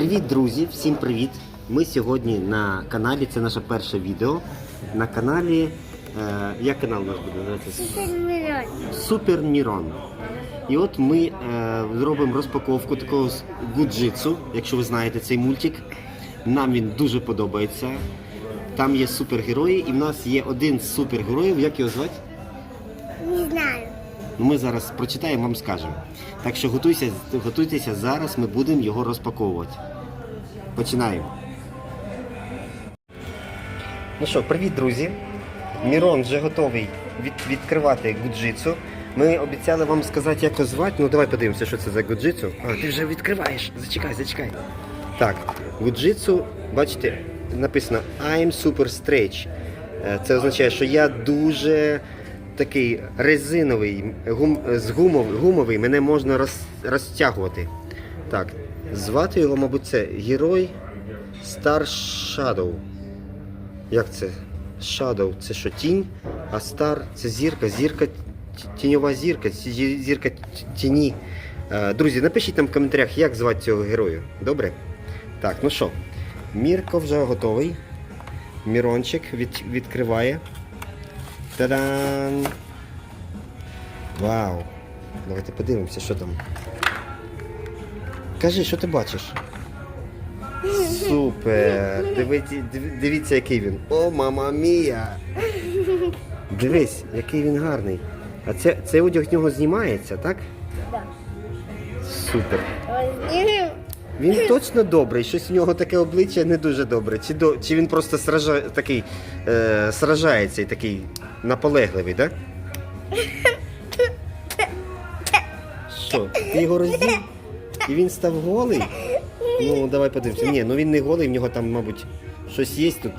Привіт, друзі! Всім привіт! Ми сьогодні на каналі, це наше перше відео. На каналі. Е, як канал наш буде називатися? Супермільйон. Супер Мірон. І от ми е, зробимо розпаковку такого гуджитсу, якщо ви знаєте цей мультик. Нам він дуже подобається. Там є супергерої, і в нас є один з супергероїв, як його звати? Не знаю. Ну, Ми зараз прочитаємо, вам скажемо. Так що готуйся, готуйтеся, зараз ми будемо його розпаковувати. Починаємо. Ну що, привіт, друзі. Мірон вже готовий від, відкривати гуджитсу. Ми обіцяли вам сказати, як його звати. Ну давай подивимося, що це за гуджитсу. А, ти вже відкриваєш. Зачекай, зачекай. Так, гуджитсу, бачите, написано I'm super stretch. Е, Це означає, що я дуже такий резиновий, гум, з гумов, гумовий, мене можна роз, розтягувати. Так, звати його, мабуть, це герой Star Shadow. Як це? Shadow це що тінь, а Star це зірка, зірка, тіньова зірка, зірка тіні. Е, Друзі, напишіть нам в коментарях, як звати цього герою. Добре? Так, ну що, Мірко вже готовий. Мірончик від, відкриває. Та-дам! Вау! Давайте подивимося, що там. Кажи, що ти бачиш? Супер! Дивіться, дивіться, який він. О, мама мія! Дивись, який він гарний. А це, цей одяг з нього знімається, так? Да. Супер. Він точно добрий, щось в нього таке обличчя не дуже добре. Чи, до, чи він просто сража, такий, е, сражається і такий наполегливий, так? Що, ти його роздів? І він став голий? Ну, давай подивимося. Ні, ну він не голий, в нього там, мабуть, щось є тут.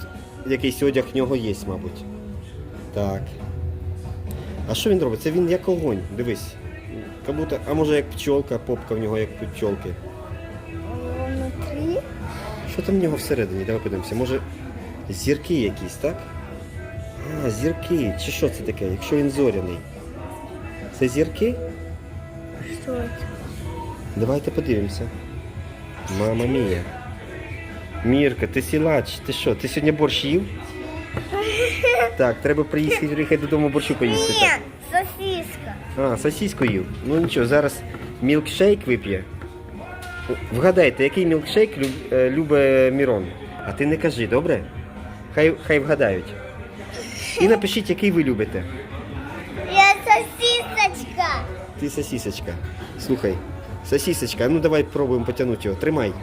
Якийсь одяг в нього є, мабуть. Так. А що він робить? Це він як огонь, дивись. Как будто, а може як пчолка, попка в нього як пчолки. Внутрі. Що там в нього всередині? Давай подивимося. Може зірки якісь, так? А, зірки. Чи що це таке? Якщо він зоряний. Це зірки? Що це? Давайте подивимося. Мама мія. Мірка, ти сілач, ти що? Ти сьогодні борщ їв? Так, треба приїхати приїхати додому борщу поїсти. Ні, Так. сосиска. А, сосиску їв. Ну нічого, зараз мілкшейк вип'є. Вгадайте, який мілкшейк е, любить Мірон. А ти не кажи, добре? Хай, хай вгадають. І напишіть, який ви любите. Я сосисочка. Ти сосисочка. Слухай, сосисочка, ну давай пробуємо потягнути його. Тримай.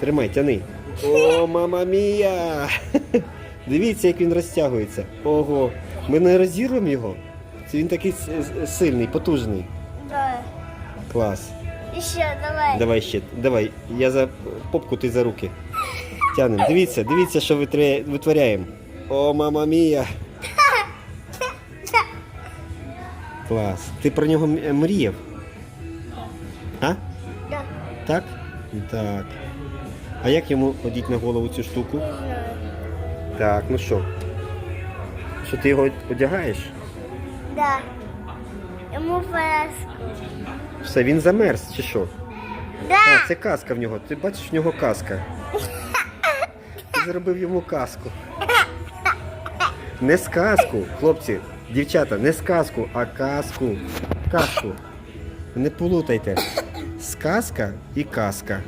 Тримай, тяни. О, мама мія! Дивіться, як він розтягується. Ого. Ми не розірвемо його. Це він такий сильний, потужний. Давай. Клас. Ще, давай. Давай ще, давай. Я за попку, ти за руки. Тянем. Дивіться, дивіться, що витворяємо. О, мама мія. Клас. Ти про нього мріяв? А? Да. Так? Так. А як йому одіть на голову цю штуку? Не знаю. Так, ну що? Що ти його одягаєш? Да. Йому феску. Все, він замерз чи що? Да. А, це каска в нього. Ти бачиш в нього каска. Ти зробив йому каску. Не сказку, хлопці, дівчата, не сказку, а каску. Каску. Не плутайте. Сказка і каска.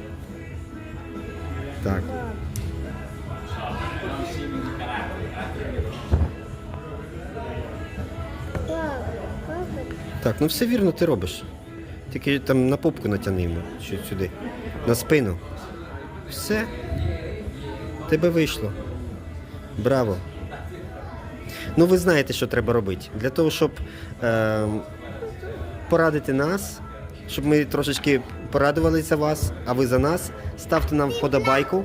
Так. Так, ну все вірно ти робиш. Тільки там на попку чи сюди. На спину. Все. Тебе вийшло. Браво. Ну, ви знаєте, що треба робити. Для того, щоб е, порадити нас, щоб ми трошечки порадувалися за вас, а ви за нас, ставте нам вподобайку,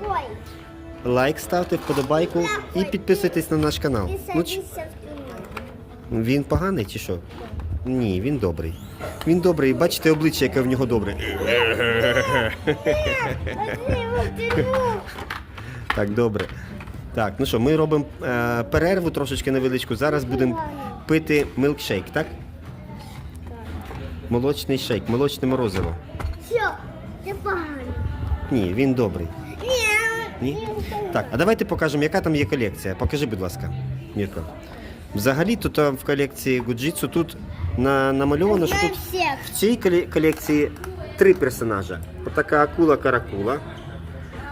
лайк ставте, вподобайку і підписуйтесь на наш канал. Ну, кіно. він поганий чи що? Ні, він добрий. Він добрий, бачите обличчя, яке в нього добре. Так, добре. Так, ну що, ми робимо е, перерву трошечки невеличку. Зараз будемо пити милкшейк, так? Молочний шейк, молочне морозиво. Ні, він добрий. Ні. Так, а давайте покажемо, яка там є колекція. Покажи, будь ласка, Мірко. Взагалі, тут в колекції Гуджитсу тут на, намальовано, що тут в цій колекції три персонажа. Отака акула каракула.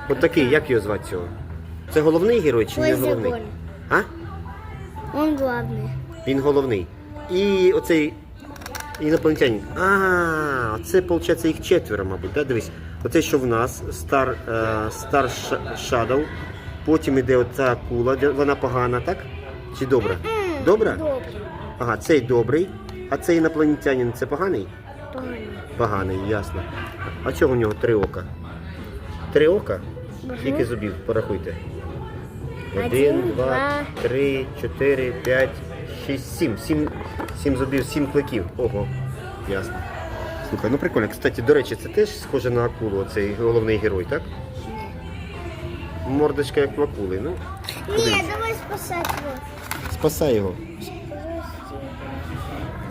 Отакий, як його звати цього? Це головний герой чи не головний? А? Он главний. Він головний. І оцей інопланетянин. А, це, виходить, їх четверо, мабуть. Да? Дивись. Оце, що в нас, Star, е, Star Shadow. Потім іде оця акула, де- вона погана, так? Чи добра? Добра? Добре. Ага, цей добрий. А цей інопланетянин це поганий? Поганий. Поганий, ясно. А чого у нього три ока? Три ока? Скільки зубів? Порахуйте. Один, Один, два, два. три, чотири, п'ять, шість, сім. Сім, сім зубів, сім кликів. Ого, ясно. Слухай, ну прикольно. Кстати, до речі, це теж схоже на акулу, цей головний герой, так? Мордочка як в акули, ну. Ні, давай спасати його. Спасай його.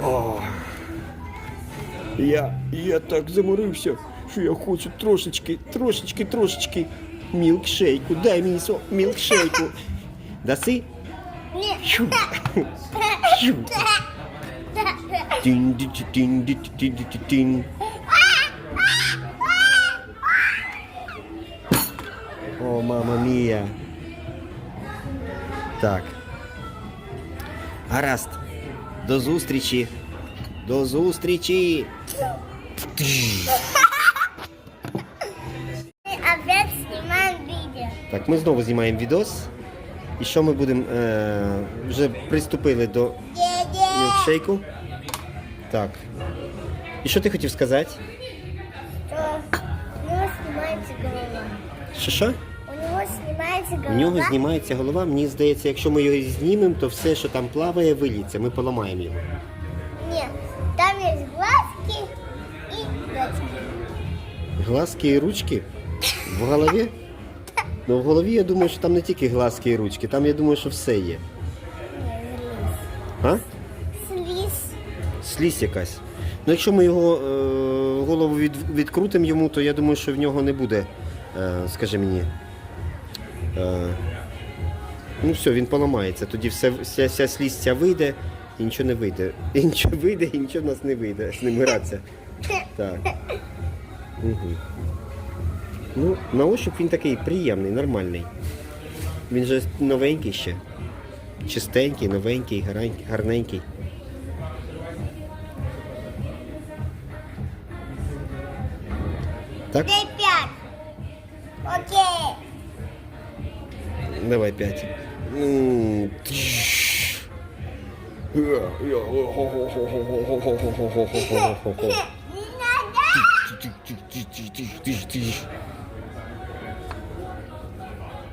О, я, я так заморився, що я хочу трошечки, трошечки, трошечки мілкшейку. Дай мені со мілкшейку. Даси? Ні. Щу. Щу. Тін-ді-ді-тін-ді-ді-ді-ді-тін. О, мама мія. Так. Гаразд. До зустрічі. До зустрічі. Опять снимаем видео. Так, ми знову знімаємо відос. І що ми будемо. Е, вже приступили до мілкшейку. Так. І що ти хотів сказати? Что у него снимается голова. Що що? У него снимается голова. В нього знімається голова. Мені здається, якщо ми його знімемо, то все, що там плаває, виліться. Ми поламаємо його. Нет, там есть глазки и ручки. Глазки і ручки в голові? Ну, в голові я думаю, що там не тільки глазки і ручки, там я думаю, що все є. А? Слізь якась. Ну, якщо ми його е, голову від, відкрутимо йому, то я думаю, що в нього не буде, е, скажи мені. Е, ну все, він поламається. Тоді все, вся, вся слізь ця вийде і нічого не вийде. І нічого вийде, і нічого в нас не вийде з ним гратися. Так. Угу. Ну, на ощупь він такий приємний, нормальний. Він же новенький ще. Чистенький, новенький, гарненький. Так? Дай пять. Окей. Давай пять.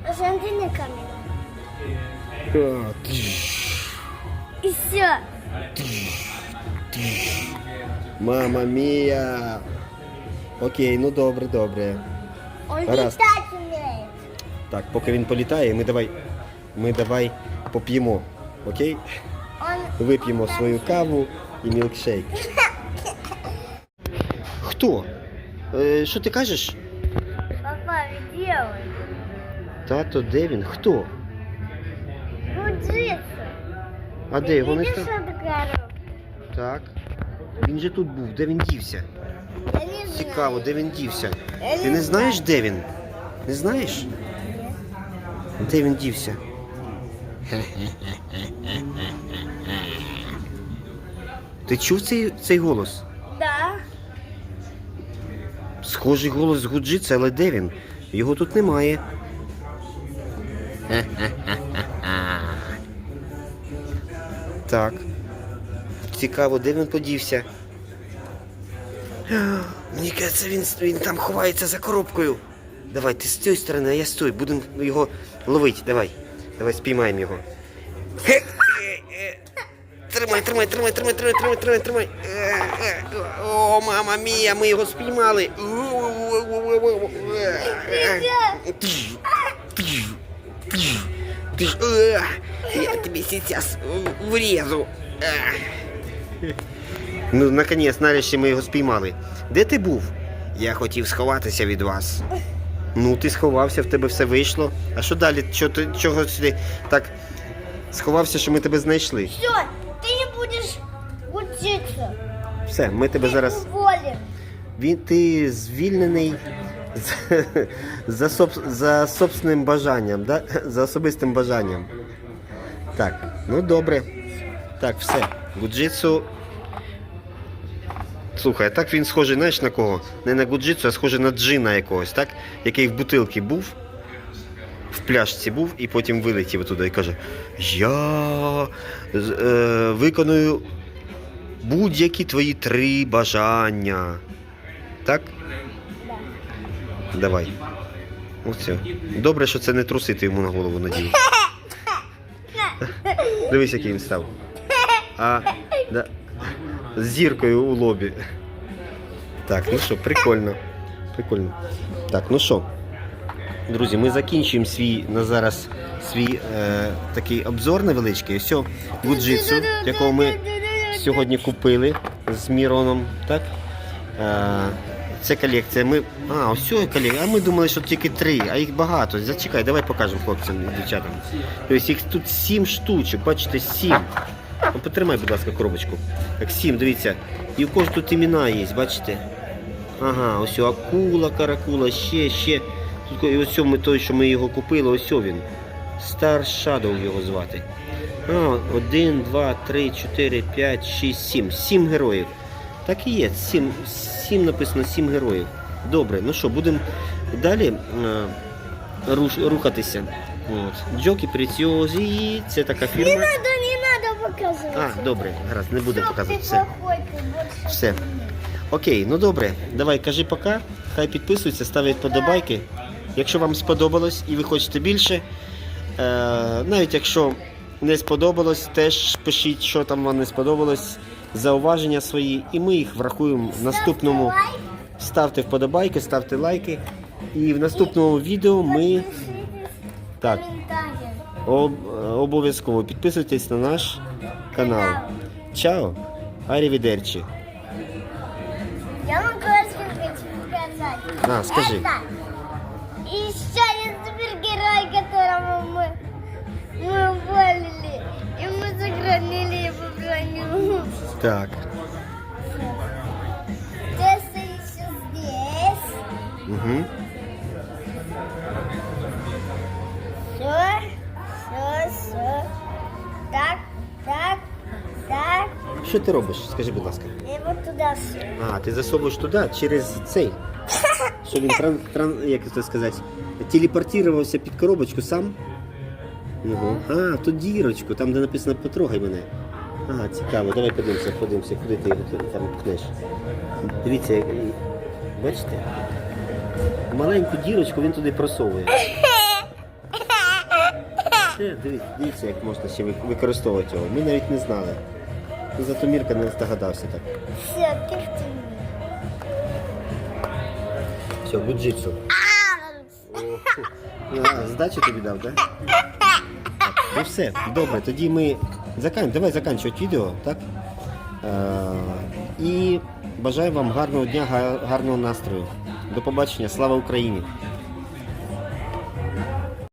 Посмотри на камеру. И все. Мама мія. Окей, ну добре, добре. Он Раз. летать умеет. Так, поки він політає, ми давай, ми давай поп'ємо. Окей? Он Вип'ємо свою каву і мілкшейк. Хто? Е, що ти кажеш? Папа, делай. Тато, де він? Хто? Крутится. А де його не Видишь, став? что такая Так. Він же тут був, де він дівся? Цікаво, де він дівся? Ти не знаєш, де він? Не знаєш? Де він дівся? Ти чув цей, цей голос? Да. Схожий голос з Гуджица, але де він? Його тут немає. Так. Цікаво, де він подівся? Мені кажеться, він, він там ховається за коробкою. Давай, ти з цієї сторони, а я з тої. Будемо його ловити. Давай. Давай спіймаємо його. Тримай, тримай, тримай, тримай, тримай, тримай, тримай, тримай. Е, е, О, мама мія, ми його спіймали. Е, Я тобі сейчас врежу. Ну, наконець, нарешті ми його спіймали. Де ти був? Я хотів сховатися від вас. Ну, ти сховався, в тебе все вийшло. А що далі? Чого ти чого ти так сховався, що ми тебе знайшли? Все, ты не будешь учиться. Все, ми тебе Ты зараз. уволен. Він ти звільнений за, соб, за собственним бажанням, да? за особистим бажанням. Так, ну добре. Так, все. Гуджитсу. Слухай, а так він схожий, знаєш на кого? Не на гуджитсу, а схожий на джина якогось, так? Який в бутилці був, в пляшці був і потім вилетів туди і каже: Я е, виконую будь-які твої три бажання. Так? Да. Давай. Оце. Добре, що це не трусити йому на голову надів. Дивись, який він став. А, да. З зіркою у лобі. Так, ну що, прикольно. Прикольно. Так, ну що. Друзі, ми закінчуємо свій на зараз свій е, такий обзор невеличкий. Ось гуджитсу, якого ми сьогодні купили з Міроном. Так? Е, це колекція. Ми... А, ось колекція. А ми думали, що тільки три, а їх багато. Зачекай, давай покажемо хлопцям і дівчатам. Тобто їх тут сім штучок, бачите, сім. Потримай, будь ласка, коробочку. Так, сім, дивіться. І у кожного тут імена є, бачите? Ага, ось акула, каракула, ще, ще. Тут і ось ми той, що ми його купили, ось він. Star Shadow його звати. А, один, два, три, чотири, п'ять, шість, сім. Сім героїв. Так і є. Сім, сім написано сім героїв. Добре, ну що, будемо далі е, руш, рухатися. От. Джокі Преціозі, це така фірма надо, не надо показывать. А, добре, гаразд, не будемо Чтоб показувати ты все. плохой, ты больше Все. не. Окей, ну добре, давай кажи пока. Хай підписуються, ставлять подобайки. Якщо вам сподобалось і ви хочете більше, е, навіть якщо не сподобалось, теж пишіть, що там вам не сподобалось, зауваження свої, і ми їх врахуємо в наступному. Лайк, Ставте вподобайки, ставте лайки. І в наступному відео ми подпишитесь, так комментарии. об- обов'язково підписуйтесь на наш канал. Чао! Арівідерчі! Я вам кое-что хочу показать. А, скажи. Это еще один супергерой, которому мы, мы уволили. И мы сохранили его броню. Так. Тесса еще здесь. Угу. Що ти робиш? Скажи, будь ласка. И вот туда все. А, ти засовуєш туди через цей. Щоб він тран, тран, як це сказати, телепортувався під коробочку сам. Угу. А, тут дірочку, там де написано потрогай мене. А, цікаво, давай подивимося, подивимося, куди ти його там пхнеш. Дивіться, як- бачите? Маленьку дірочку він туди просовує. Дивіться, дивіться, як можна ще використовувати його. Ми навіть не знали. І зато Мірка не здогадався так. Все, в. Все, буджитсу. А, здачу тобі дав, так? Так, ну все, добре, тоді ми закан... давай заканчувати відео, так? Е, і бажаю вам гарного дня, гарного настрою. До побачення, слава Україні!